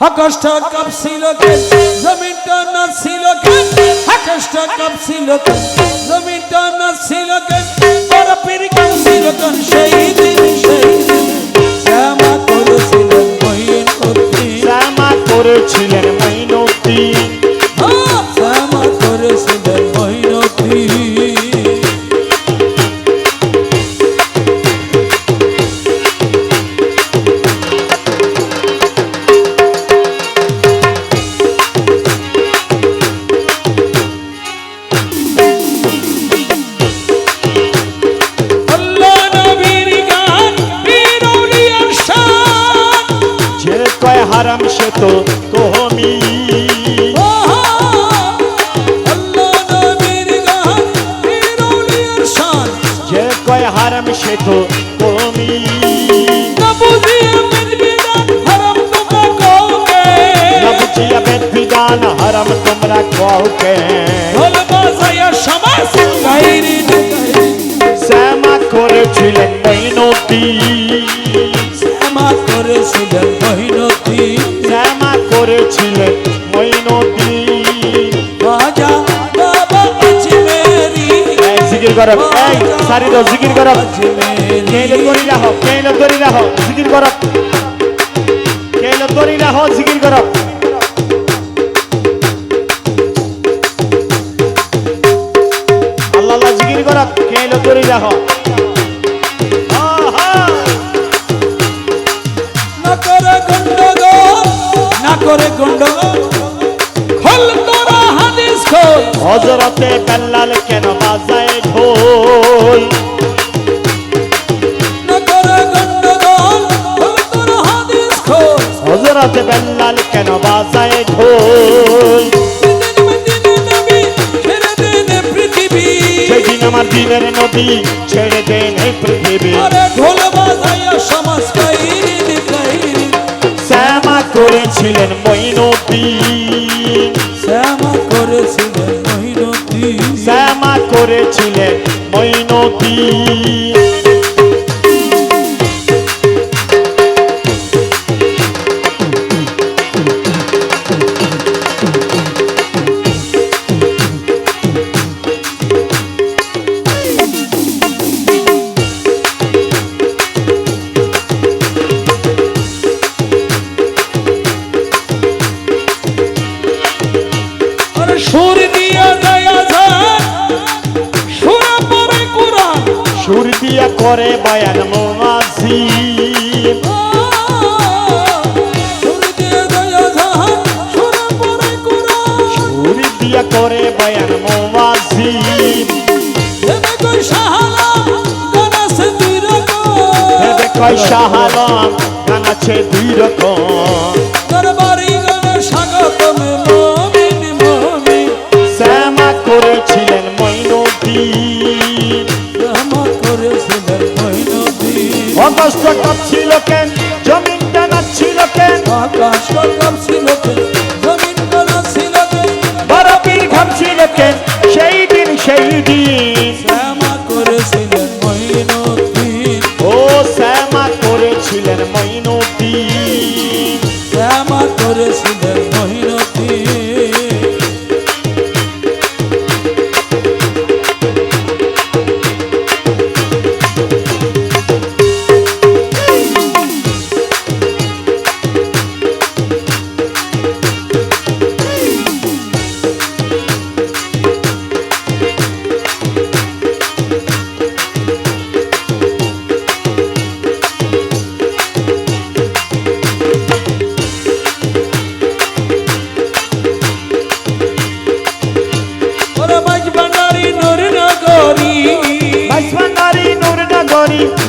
আকাশটা কাঁপছিল কে? জমিনটা নাচছিল কে? আকাশটা কাঁপছিল কে? জমিনটা নাচছিল কে? বরফের কাঁপছিল কেন সেই দিন সেই দিন। করেছিলেন মহিনতি। শ্যামা করেছিলেন মৈনতি কওকে ঢোল বাজায়া সমাজ গাইরি শ্যামা করেছিলেন মৈনতি শ্যামা করেছিলেন মহিনতি শ্যামা করেছিলেন মৈনতি বাজা বাবা আজমেরি এই জিকির করব এই সারি দাও জিকির করব কেইলে দরি রাহ জিকির কেইলে করব না করে গন্ডগোল না করে গন্ডগোল। খোল তোরা হাদিস খোল। হজরতে বেল্লাল কেন বাজায় ঢোল? হজরতে বেল্লাল কেন বাজায় দিনের নদী ছেড়ে দেন এই পৃথিবী। ঢোল বাজাইয়া সমাজ কাহিনী কাহিনী শ্যামা করেছিলেন মৈনতি। শ্যামা করেছিলেন মহিনতি শ্যামা করেছিলেন মৈনতি। করে বয়ান দিয়া করে বয়ান ভেবে কয় গান আছে দুই রকম। দরবারি গানের স্বাগতমে।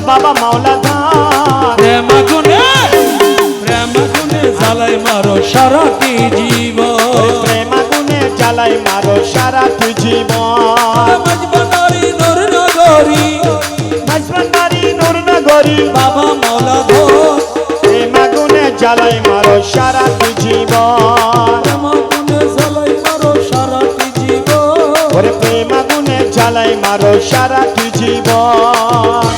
বাবা মাওলা ধান প্রেম গুনে প্রেম গুনে জ্বালাই মারো সারাটি জীবন। প্রেম আগুনে জ্বালাই মারো সারা তুই জীবন। মাঝ ভান্ডারি নূর নগরী। ভাইসভান্ডারি নূর নগরী। বাবা মাওলা প্রেম আগুনে জ্বালাই মারো সারা তুই জীবন। ঢালাই মারো সারাটি জীবন?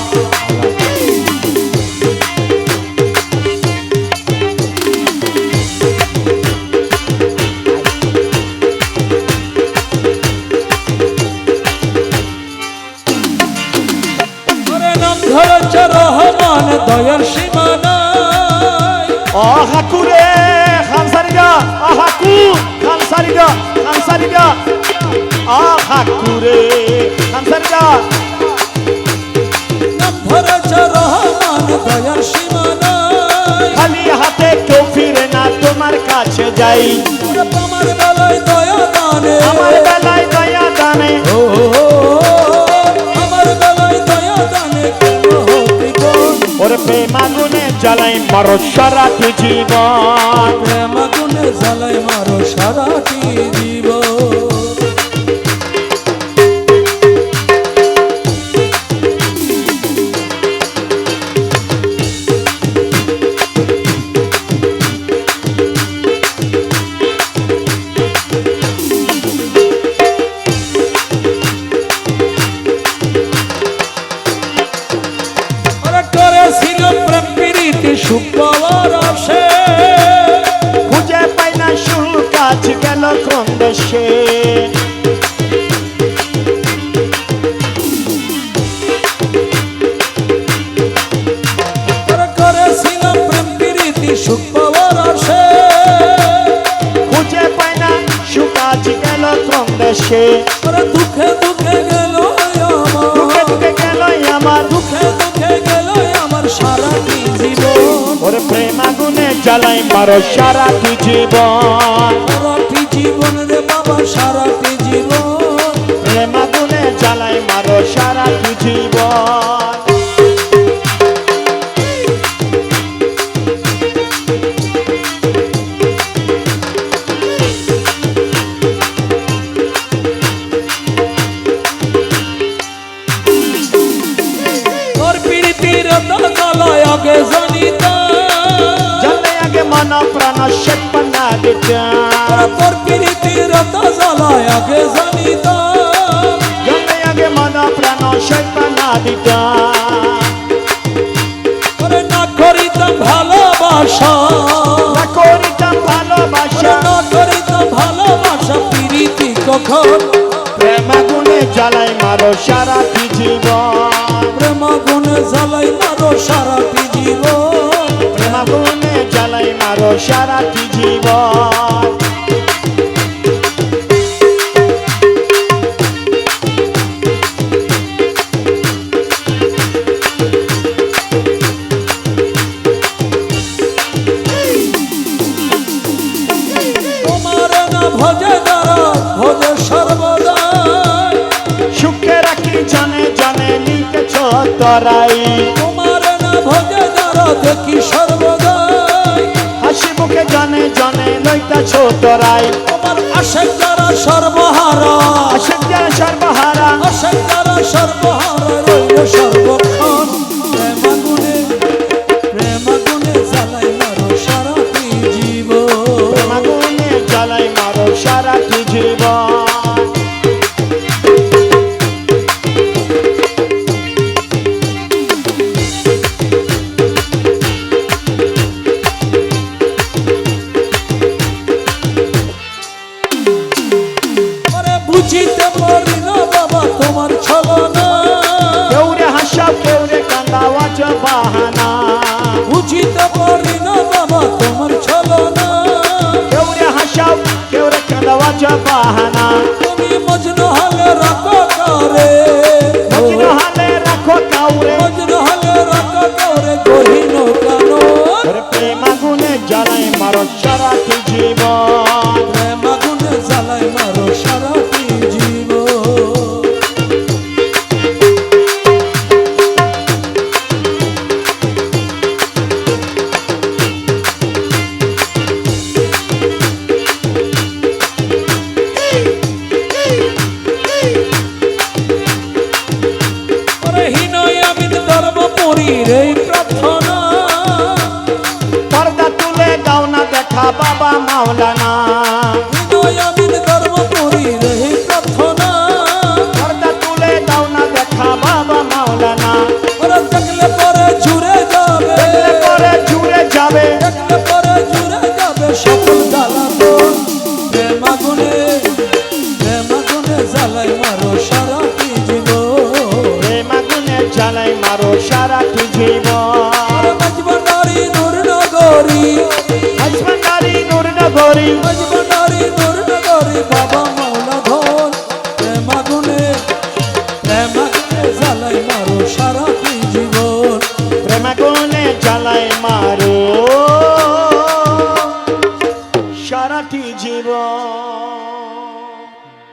ধর চরহমান দয়ার সীমানা। অহাকুরে খানসারিগা অহাকু খানসারিগা খানসারিগা। খানসারিদা নাম ধরেছে রহমান দয়ার সীমানায়। খালি হাতে কেউ ফিরে না তোমার কাছে যাই। আমার বেলায় দয়া দানে। আমার বেলায় দয়া দানে। ও আমার বেলায় দয়া দানে। কেন প্রেম আগুনে জ্বালাই মারো সারাটি জীবন। প্রেম আগুনে জ্বালাই মারো সারাটি জীবন। শুল কেন কোন দেশে সুখ পাওয়ার আশে খুঁজে পাই না সুকাজ গেল কোন দেশে জ্বালাই মারো সারাটি জীবন। সারাটি জীবন রে বাবা সারাটি জীবন। রে আগুনে জ্বালাই মারো সারাটি জীবন। ওরা তোর আগে জানিতা জানলে আগে মন প্রাণ শেখ দিতা ওরে না করিতাম ভালোবাসা। না করিতাম ভালোবাসা। না করিতাম ভালোবাসা প্রীতি কখন? প্রেম আগুনে জ্বালাই মারো সারাটি জীবন প্রেম গুণে জ্বালাই মারো সারাটি জীবন প্রেম জ্বালাই মারো সারাটি জীবন। তোমার না ভজে তরাই। তোমার না দেখি সর্বদা। জানে ছোট রায়। আশেক সর্বহারা। আশেক যারা সর্বহারা। আশেক সর্বহারা রইল সর্বক্ষণ। जबाहर এই